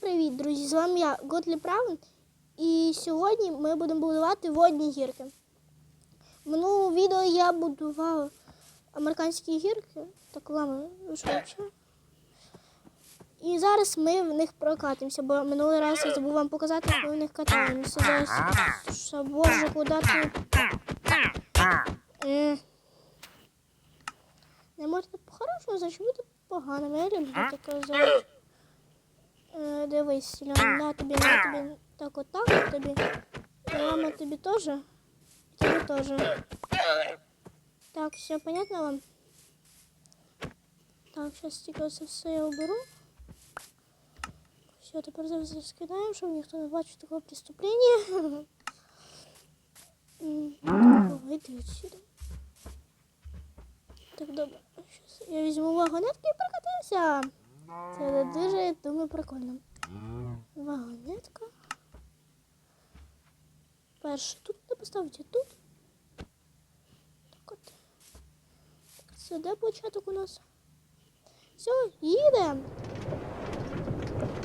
привіт, друзі! З вами я, Готлі Браун. І сьогодні ми будемо будувати водні гірки. В минулому відео я будував американські гірки. Так, ладно, швидше. І зараз ми в них прокатимося, бо минулий раз я забув вам показати, як ми в них катаємося. Зараз, боже, куди ти? Не можна по-хорошому, значить буде погано. Я люблю таке казати. Е, дивись, Селян, на тобі, на тобі. Так, отак от тобі. Мама тобі теж. Тобі теж. Так, все понятно вам? Так, зараз тільки це все я уберу. Все, тепер зараз скидаємо, щоб ніхто не бачив такого преступлення. Вийди відсюди. Так, добре. Щас я візьму вагонетки і прокатаюся. Це дуже, думаю, прикольно. Вагонетка. Перше тут не поставити тут. Так от. Це де початок у нас? Все, їдемо.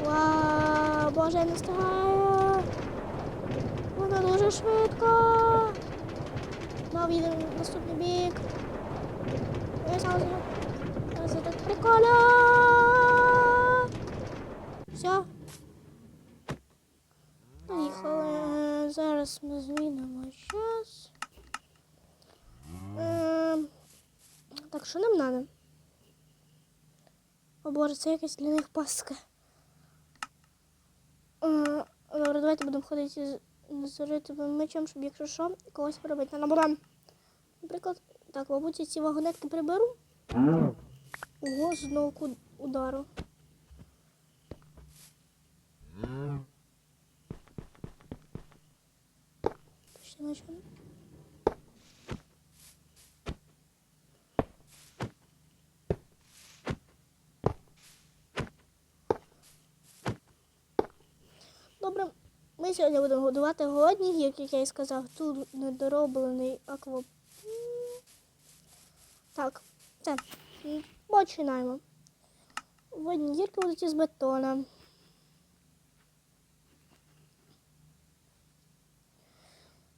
Вау, боже, я не встигаю. Воно дуже швидко. Знову їдемо в наступний бік. Я сразу. Це так прикольно. Все. Поїхали. Зараз ми змінимо час. Ем, Так, що нам треба? О боже, це якась для них паска. Е, Добре, давайте будемо ходити з заритим мечем, щоб якщо що, когось пробити. На наборам. Наприклад, так, мабуть, я ці вагонетки приберу. Ого, знову удару. Почти. Добре, ми сьогодні будемо годувати гірки, як я і сказав. Тут недороблений аква. М. Так, все. Починаємо. Водні гірки будуть із бетона.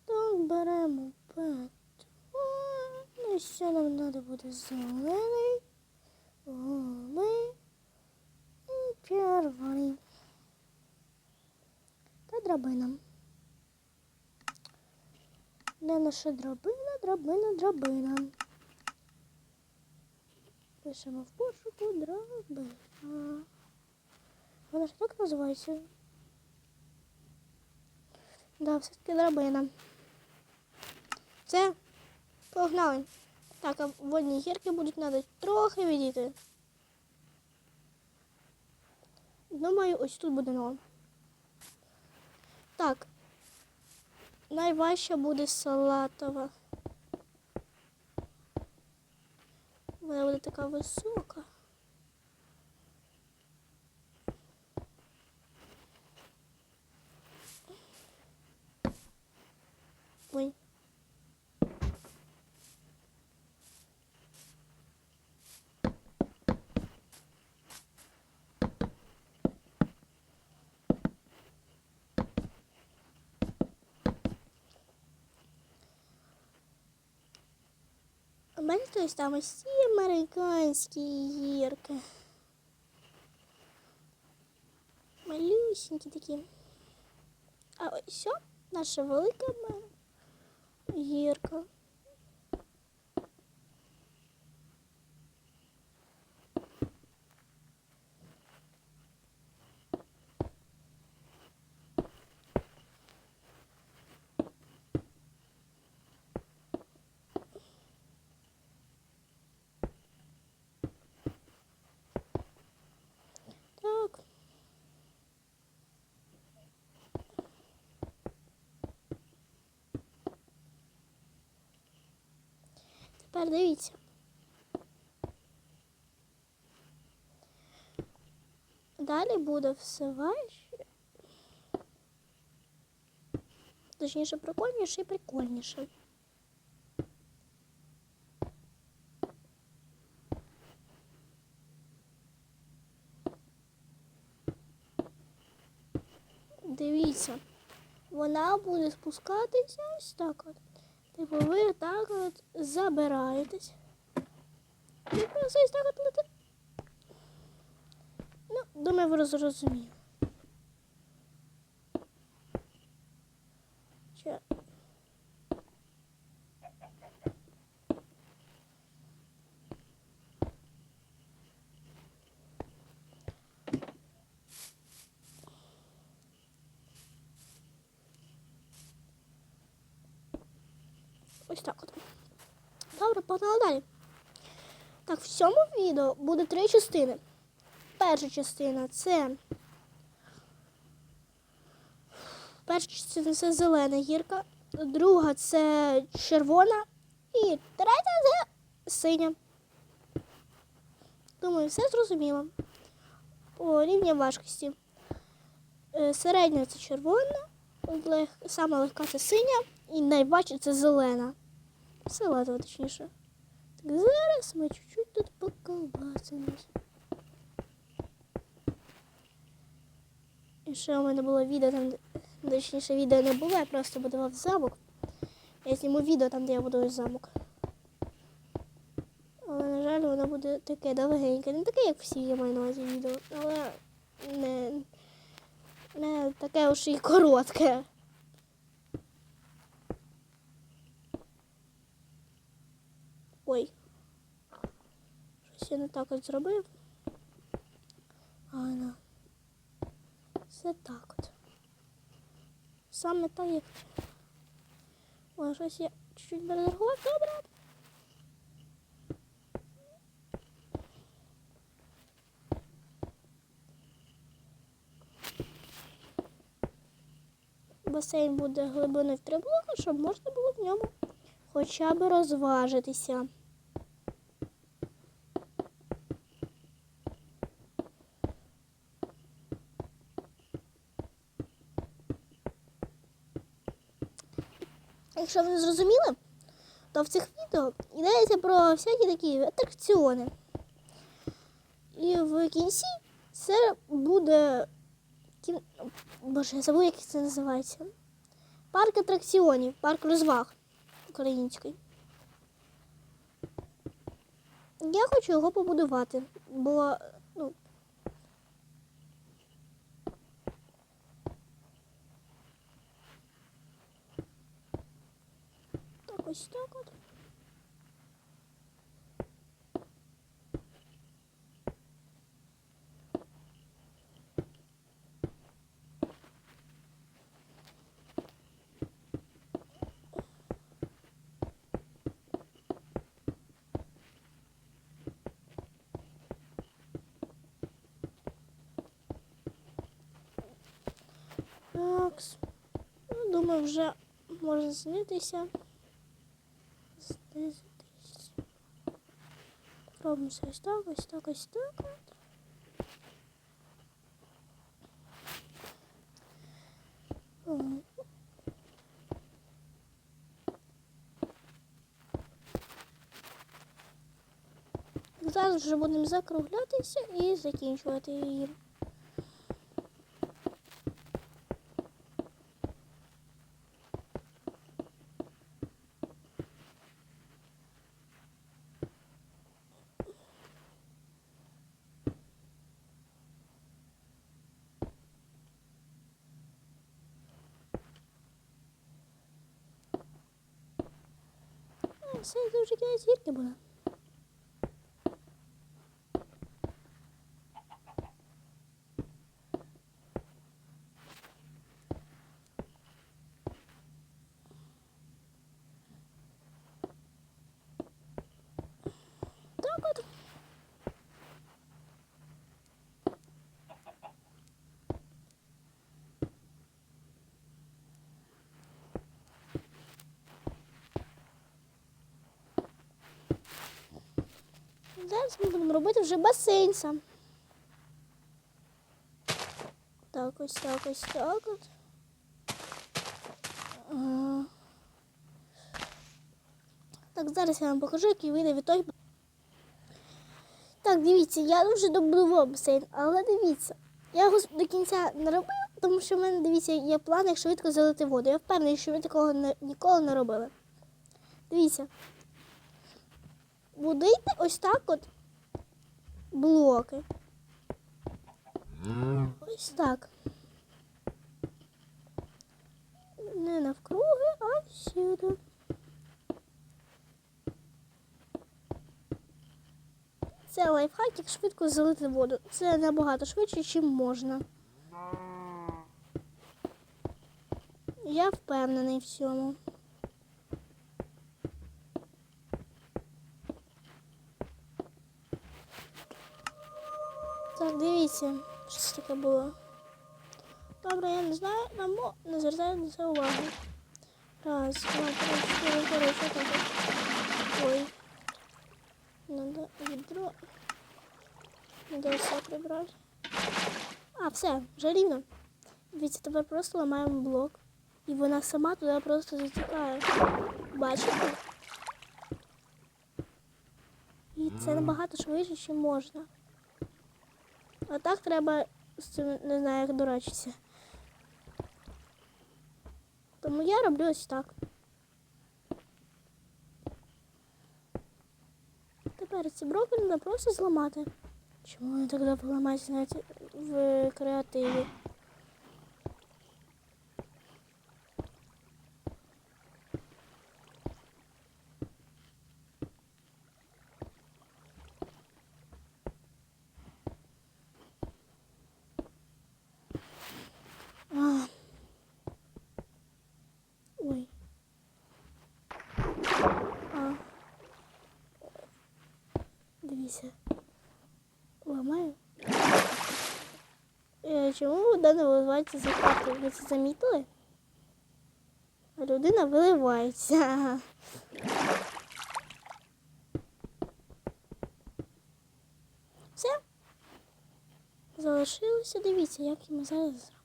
Так, беремо бетон. І ще нам треба буде зелений, голубий і червоний. Та драбина. Де наша драбина, драбина, драбина. Пишемо в пошуку драбина. Вона ж так називається. Да, все-таки драбина. Все, погнали. Так, а водні гірки будуть треба трохи відійти. Думаю, ось тут буде норм. Так. Найважча буде салатова. Вона буде така висока. мене то есть там ось ці американські гірки. Малюсенькі такі. А ось все, наша велика ма- гірка. Тепер дивіться. Далі буде все важче. Точніше, прикольніше і прикольніше. дивіться, вона буде спускатися ось так от. Типу, ви так от забираєтесь. І просто ось так от. Ну, думаю, ви зрозуміли. Ще. Ось так от. Добре, погнали далі. Так, в цьому відео буде три частини. Перша частина це. Перша частина це зелена гірка, друга це червона і третя це синя. Думаю, все зрозуміло. По рівням важкості. Е, Середня це червона, лег... легка це синя і найважча це зелена. Салатова, точніше. Так, зараз ми чуть-чуть тут поколбасимось. І ще у мене було відео там, точніше відео не було, я просто будував замок. Я зніму відео там, де я будую замок. Але, на жаль, воно буде таке довгеньке. Не таке, як всі я маю на увазі відео, але не, не таке уж і коротке. Ой. Щось я не так от зробив. А, ну. Все так от. Саме так, як. О, щось я чуть-чуть перезаргував, добре. Басейн буде глибиною в три блоки, щоб можна було в ньому хоча б розважитися. Якщо ви зрозуміли, то в цих відео йдеться про всякі такі атракціони. І в кінці це буде. кін- Боже, я забув, як це називається. Парк атракціонів, парк розваг український. Я хочу його побудувати, бо ось так от. Так. Ну, думаю, вже можна знитися. Робимо все ось так, ось так, ось так. Зараз вже будемо закруглятися і закінчувати її. А, Все, це вже кінець гірки буде. Так от. Зараз ми будемо робити вже басейн. Так, ось так, ось так от. Так, зараз я вам покажу, який вийде від той. Так, дивіться, я вже добудував басейн, але дивіться, я його до кінця не робив, Тому що в мене, дивіться, є план, як швидко залити воду. Я впевнений, що ви такого не, ніколи не робили. Дивіться. Будуйте ось так от блоки. Ось так. Не навкруги, а сюди. Це лайфхак, як швидко залити воду. Це набагато швидше, ніж можна. Я впевнений в цьому. Так, дивіться, що це таке було. Добре, я не знаю, нам не звертаю на це увагу. Раз, два, три, чотири, чотири, що там? Ой. Надо відро. Надо все прибрати. А, все, вже рівно. Дивіться, тепер просто ламаємо блок. І вона сама туди просто затікає. Бачите? І це набагато швидше, ніж можна. А так треба з цим не знаю, як дурачитися. Тому я роблю ось так. Тепер ці брокерна просто зламати. Чому вони так довго ламаються навіть в креативі? А. Ой. А. Дивіться. Ламаю. Е, Чому вода не виливається за хату? Ви це замітили? Людина виливається. Все. Залишилося. Дивіться, як ми зараз зробимо.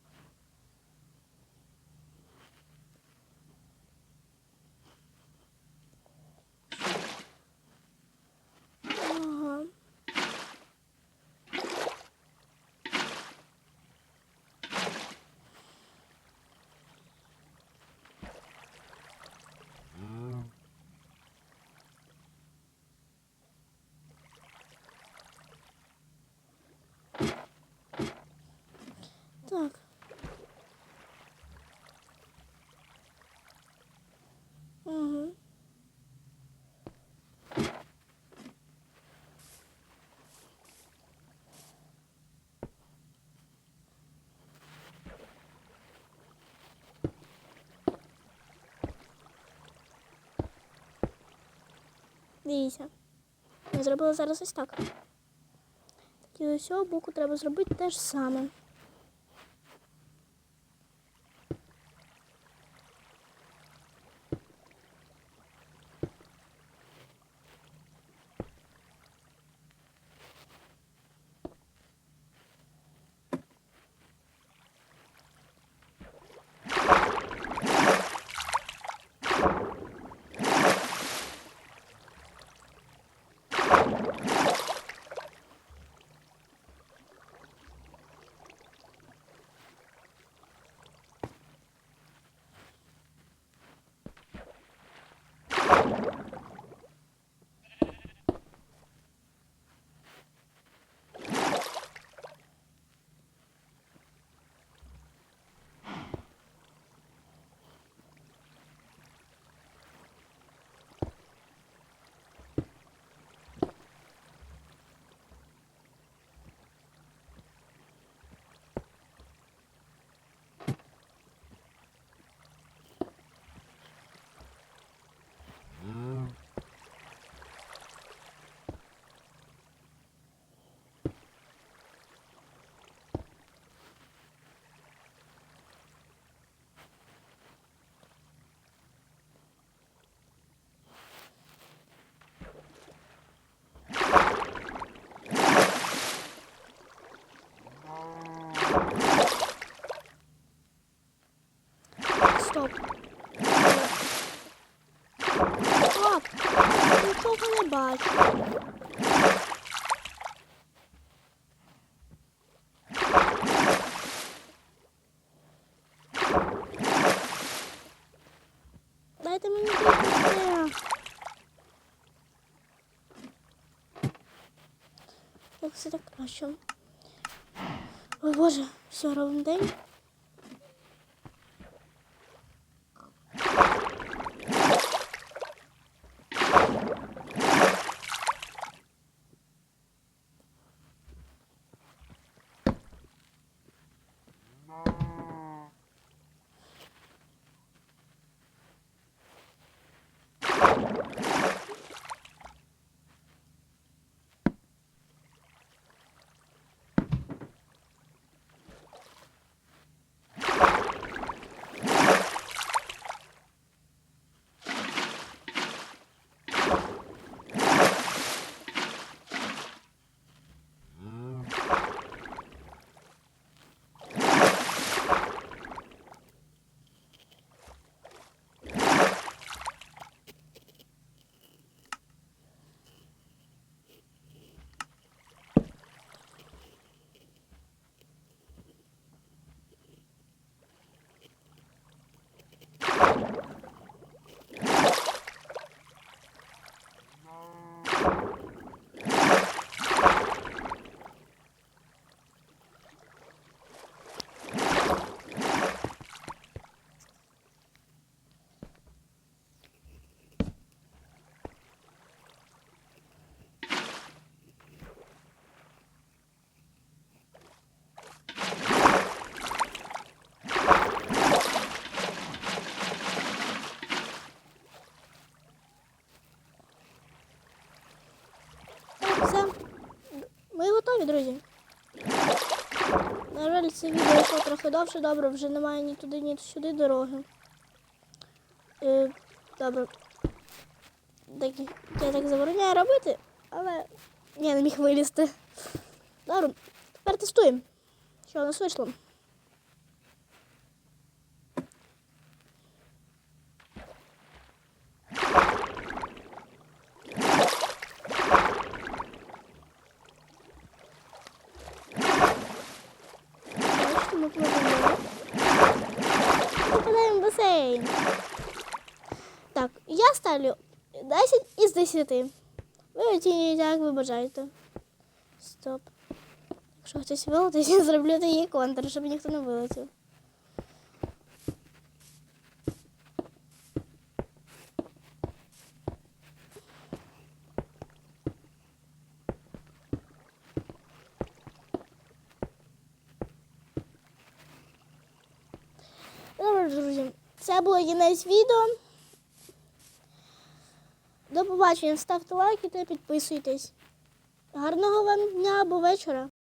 Дивіться. Я зробила зараз ось так. І з цього боку треба зробити те ж саме. Стоп. Стоп. Я нічого не бачу. Дайте мені бігати. Як все так краще. Ой, Боже, все ровный день. Це трохи довше, добре, вже немає ні туди, ні сюди дороги. Е, добре. Так, я так забороняю робити, але я не міг вилізти. Добре, тепер тестуємо. Що у нас вийшло? Бачите, ми пливемо. Попадаємо в басейн. Так, я ставлю 10 Ви оцінюєте, як ви бажаєте. Стоп. Якщо хтось вилетить, я зроблю такий контр, щоб ніхто не вилетів. Це було кінець відео. До побачення. Ставте лайки та підписуйтесь. Гарного вам дня або вечора.